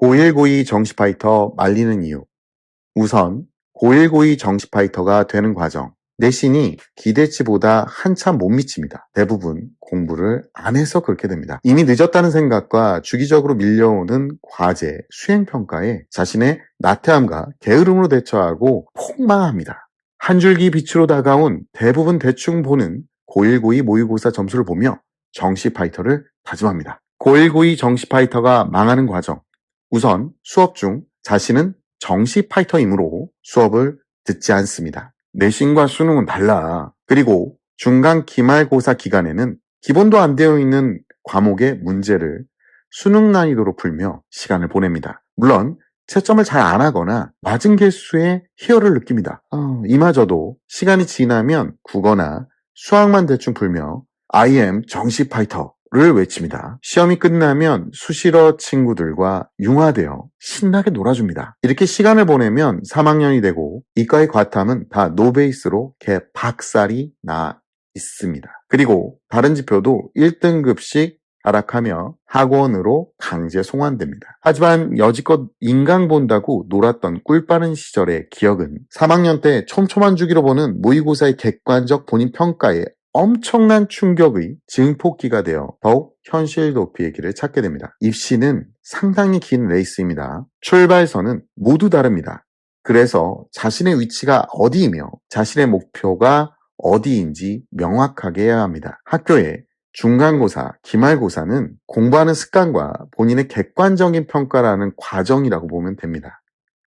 고1, 고2 정시파이터 말리는 이유. 우선 고1, 고2 정시파이터가 되는 과정. 내신이 기대치보다 한참 못 미칩니다. 대부분 공부를 안 해서 그렇게 됩니다. 이미 늦었다는 생각과 주기적으로 밀려오는 과제, 수행평가에 자신의 나태함과 게으름으로 대처하고 폭망합니다. 한 줄기 빛으로 다가온 대부분 대충 보는 고1, 고2 모의고사 점수를 보며 정시 파이터를 다짐합니다. 고1, 고2 정시 파이터가 망하는 과정. 우선 수업 중 자신은 정시 파이터이므로 수업을 듣지 않습니다. 내신과 수능은 달라. 그리고 중간 기말고사 기간에는 기본도 안 되어 있는 과목의 문제를 수능 난이도로 풀며 시간을 보냅니다. 물론 채점을 잘 안 하거나 맞은 개수에 희열을 느낍니다. 어, 이마저도 시간이 지나면 국어나 수학만 대충 풀며 I am 정시 파이터 를 외칩니다. 시험이 끝나면 수시러 친구들과 융화되어 신나게 놀아줍니다. 이렇게 시간을 보내면 3학년이 되고 이과의 과탐은 다 노베이스로 개 박살이 나 있습니다. 그리고 다른 지표도 1등급씩 하락하며 학원으로 강제 송환됩니다. 하지만 여지껏 인강 본다고 놀았던 꿀 빠른 시절의 기억은 3학년 때 촘촘한 주기로 보는 모의고사의 객관적 본인 평가에 엄청난 충격의 증폭기가 되어 더욱 현실 도피의 길을 찾게 됩니다. 입시는 상당히 긴 레이스입니다. 출발선은 모두 다릅니다. 그래서 자신의 위치가 어디이며 자신의 목표가 어디인지 명확하게 해야 합니다. 학교에 중간고사, 기말고사는 공부하는 습관과 본인의 객관적인 평가라는 과정이라고 보면 됩니다.